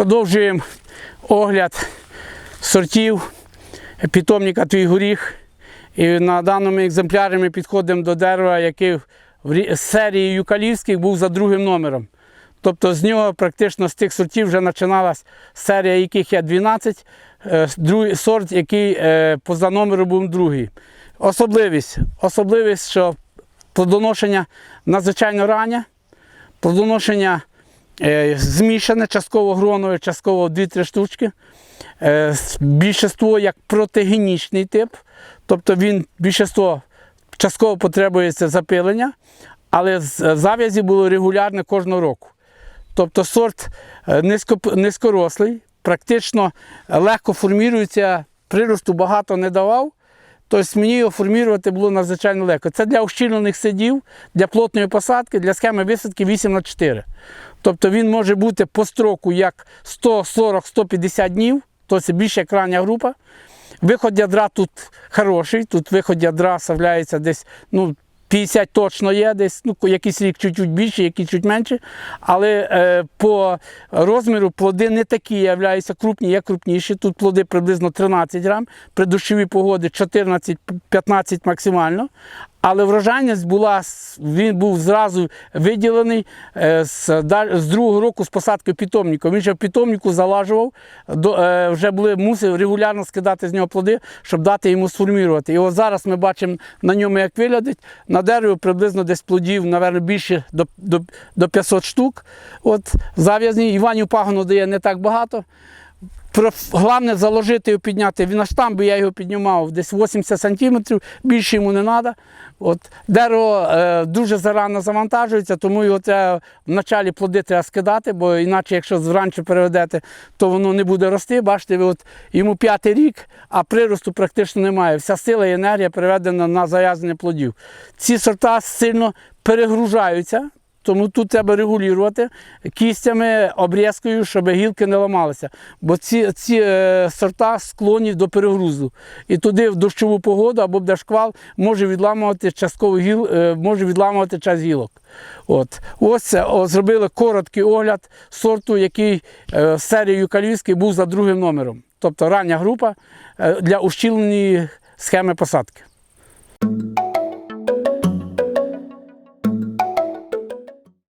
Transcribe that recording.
Продовжуємо огляд сортів питомника Твій горіх. І на даному екземплярі ми підходимо до дерева, який в серії юкалівських був за другим номером. Тобто з нього практично з тих сортів вже починалась серія, яких є 12, е, другий сорт, який е, поза номером був другий. Особливість, особливість, що плодоношення надзвичайно раннє, плодоношення змішане, частково гронове, частково 2-3 штучки. Е, як протигенічний тип, тобто він більшинство частково потребується запилення, але зав'язі було регулярне кожного року. Тобто сорт е, низько, низькорослий, практично легко формірується, приросту багато не давав. Тобто мені його формувати було надзвичайно легко. Це для ущільнених сидів, для плотної посадки, для схеми висадки 8 на 4. Тобто він може бути по строку як 140-150 днів, тобто це більше як рання група. Виход ядра тут хороший, тут виход ядра ставляється десь ну, 50 точно є, десь ну, якийсь рік чуть-чуть більше, якийсь чуть менше. Але е, по розміру плоди не такі являються крупні, є крупніші. Тут плоди приблизно 13 грам, при дощовій погоді 14-15 максимально. Але врожайність була, він був зразу виділений е, з, з другого року з посадкою питомника. Він ще в питомнику залажував, до, е, вже були, мусив регулярно скидати з нього плоди, щоб дати йому сформувати. І от зараз ми бачимо на ньому, як виглядить. На дереві приблизно десь плодів, мабуть, більше до, до, до 500 штук. От, зав'язні. Іванів пагону дає не так багато. Головне заложити його підняти. Він на штамбі я його піднімав десь 80 сантиметрів, більше йому не треба. От, дерево е, дуже зарано завантажується, тому його треба вначалі плоди треба скидати, бо іначе, якщо зранку переведете, то воно не буде рости. Бачите, от, йому п'ятий рік, а приросту практично немає. Вся сила і енергія переведена на зав'язання плодів. Ці сорта сильно перегружаються. Тому тут треба регулювати кістями, обрізкою, щоб гілки не ламалися. Бо ці, ці е, сорта склонні до перегрузу. І туди в дощову погоду або буде шквал може відламувати частково гіл, е, може відламувати час гілок. От. Ось це о, зробили короткий огляд сорту, який е, серією Калівський був за другим номером. Тобто рання група е, для ущільненої схеми посадки.